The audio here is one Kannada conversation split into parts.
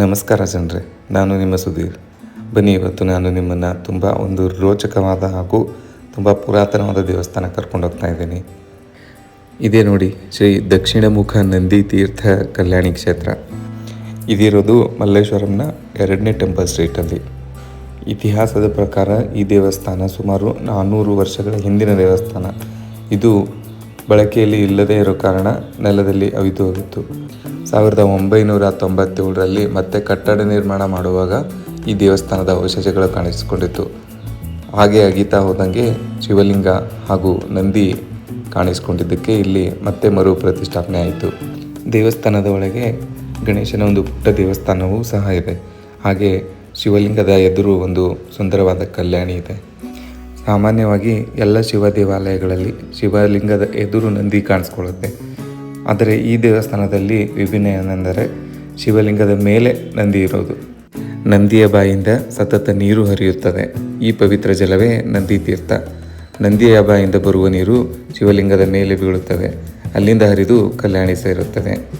ನಮಸ್ಕಾರ ಜನರೇ, ನಾನು ನಿಮ್ಮ ಸುಧೀರ್. ಬನ್ನಿ, ಇವತ್ತು ನಾನು ನಿಮ್ಮನ್ನು ತುಂಬ ಒಂದು ರೋಚಕವಾದ ಹಾಗೂ ತುಂಬ ಪುರಾತನವಾದ ದೇವಸ್ಥಾನ ಕರ್ಕೊಂಡು ಹೋಗ್ತಾ ಇದ್ದೀನಿ. ಇದೇ ನೋಡಿ, ಶ್ರೀ ದಕ್ಷಿಣ ಮುಖ ನಂದಿ ತೀರ್ಥ ಕಲ್ಯಾಣಿ ಕ್ಷೇತ್ರ. ಇದಿರೋದು ಮಲ್ಲೇಶ್ವರಂನ ಎರಡನೇ ಟೆಂಪಲ್ ಸ್ಟ್ರೀಟಲ್ಲಿ ಇತಿಹಾಸದ ಪ್ರಕಾರ ಈ ದೇವಸ್ಥಾನ ಸುಮಾರು ನಾನ್ನೂರು ವರ್ಷಗಳ ಹಿಂದಿನ ದೇವಸ್ಥಾನ. ಇದು ಬಳಕೆಯಲ್ಲಿ ಇಲ್ಲದೇ ಇರೋ ಕಾರಣ ನೆಲದಲ್ಲಿ ಅವಿತು ಹೋಗಿತ್ತು ಸಾವಿರದ ಒಂಬೈನೂರ ತೊಂಬತ್ತೇಳರಲ್ಲಿ ಮತ್ತೆ ಕಟ್ಟಡ ನಿರ್ಮಾಣ ಮಾಡುವಾಗ ಈ ದೇವಸ್ಥಾನದ ಅವಶೇಷಗಳು ಕಾಣಿಸಿಕೊಂಡಿತ್ತು. ಹಾಗೆ ಅಗೀತಾ ಹೋದಂಗೆ ಶಿವಲಿಂಗ ಹಾಗೂ ನಂದಿ ಕಾಣಿಸಿಕೊಂಡಿದ್ದಕ್ಕೆ ಇಲ್ಲಿ ಮತ್ತೆ ಮರು ಪ್ರತಿಷ್ಠಾಪನೆ ಆಯಿತು. ದೇವಸ್ಥಾನದ ಒಳಗೆ ಗಣೇಶನ ಒಂದು ಪುಟ್ಟ ದೇವಸ್ಥಾನವೂ ಸಹ ಇದೆ. ಹಾಗೆ ಶಿವಲಿಂಗದ ಎದುರು ಒಂದು ಸುಂದರವಾದ ಕಲ್ಯಾಣಿ ಇದೆ. ಸಾಮಾನ್ಯವಾಗಿ ಎಲ್ಲ ಶಿವ ದೇವಾಲಯಗಳಲ್ಲಿ ಶಿವಲಿಂಗದ ಎದುರು ನಂದಿ ಕಾಣಿಸ್ಕೊಳ್ಳುತ್ತೆ. ಆದರೆ ಈ ದೇವಸ್ಥಾನದಲ್ಲಿ ವಿಭಿನ್ನ ಏನೆಂದರೆ ಶಿವಲಿಂಗದ ಮೇಲೆ ನಂದಿ ಇರೋದು. ನಂದಿಯ ಬಾಯಿಂದ ಸತತ ನೀರು ಹರಿಯುತ್ತದೆ. ಈ ಪವಿತ್ರ ಜಲವೇ ನಂದಿ ತೀರ್ಥ. ನಂದಿಯ ಬಾಯಿಂದ ಬರುವ ನೀರು ಶಿವಲಿಂಗದ ಮೇಲೆ ಬೀಳುತ್ತದೆ. ಅಲ್ಲಿಂದ ಹರಿದು ಕಲ್ಯಾಣಿ ಸೇರುತ್ತದೆ.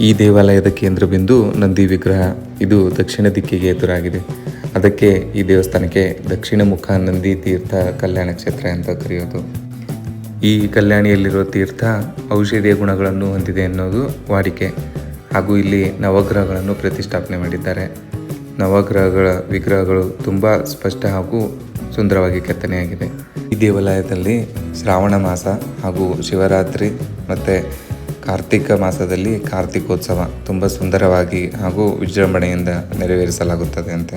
ಈ ದೇವಾಲಯದ ಕೇಂದ್ರ ಬಿಂದು ನಂದಿ ವಿಗ್ರಹ. ಇದು ದಕ್ಷಿಣ ದಿಕ್ಕಿಗೆ ಎದುರಾಗಿದೆ. ಅದಕ್ಕೆ ಈ ದೇವಸ್ಥಾನಕ್ಕೆ ದಕ್ಷಿಣ ಮುಖ ನಂದಿ ತೀರ್ಥ ಕಲ್ಯಾಣ ಕ್ಷೇತ್ರ ಅಂತ ಕರೆಯೋದು. ಈ ಕಲ್ಯಾಣಿಯಲ್ಲಿರುವ ತೀರ್ಥ ಔಷಧೀಯ ಗುಣಗಳನ್ನು ಹೊಂದಿದೆ ಅನ್ನೋದು ವಾಡಿಕೆ. ಹಾಗೂ ಇಲ್ಲಿ ನವಗ್ರಹಗಳನ್ನು ಪ್ರತಿಷ್ಠಾಪನೆ ಮಾಡಿದ್ದಾರೆ. ನವಗ್ರಹಗಳ ವಿಗ್ರಹಗಳು ತುಂಬ ಸ್ಪಷ್ಟ ಹಾಗೂ ಸುಂದರವಾಗಿ ಕೆತ್ತನೆಯಾಗಿದೆ. ಈ ದೇವಾಲಯದಲ್ಲಿ ಶ್ರಾವಣ ಮಾಸ ಹಾಗೂ ಶಿವರಾತ್ರಿ ಮತ್ತು ಕಾರ್ತಿಕ ಮಾಸದಲ್ಲಿ ಕಾರ್ತಿಕೋತ್ಸವ ತುಂಬ ಸುಂದರವಾಗಿ ಹಾಗೂ ವಿಜೃಂಭಣೆಯಿಂದ ನೆರವೇರಿಸಲಾಗುತ್ತದೆ ಅಂತೆ.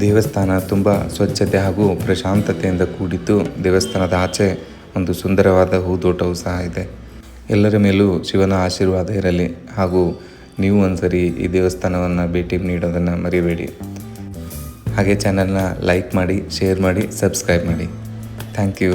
ದೇವಸ್ಥಾನ ತುಂಬ ಸ್ವಚ್ಛತೆ ಹಾಗೂ ಪ್ರಶಾಂತತೆಯಿಂದ ಕೂಡಿದ್ದು ದೇವಸ್ಥಾನದ ಆಚೆ ಒಂದು ಸುಂದರವಾದ ಹೂದೋಟವೂ ಸಹ ಇದೆ. ಎಲ್ಲರ ಮೇಲೂ ಶಿವನ ಆಶೀರ್ವಾದ ಇರಲಿ ಹಾಗೂ ನೀವು ಒಂದ್ಸರಿ ಈ ದೇವಸ್ಥಾನವನ್ನು ಭೇಟಿ ನೀಡೋದನ್ನು ಮರಿಬೇಡಿ. ಹಾಗೆ ಚಾನಲ್ನ ಲೈಕ್ ಮಾಡಿ ಶೇರ್ ಮಾಡಿ ಸಬ್ಸ್ಕ್ರೈಬ್ ಮಾಡಿ. Thank you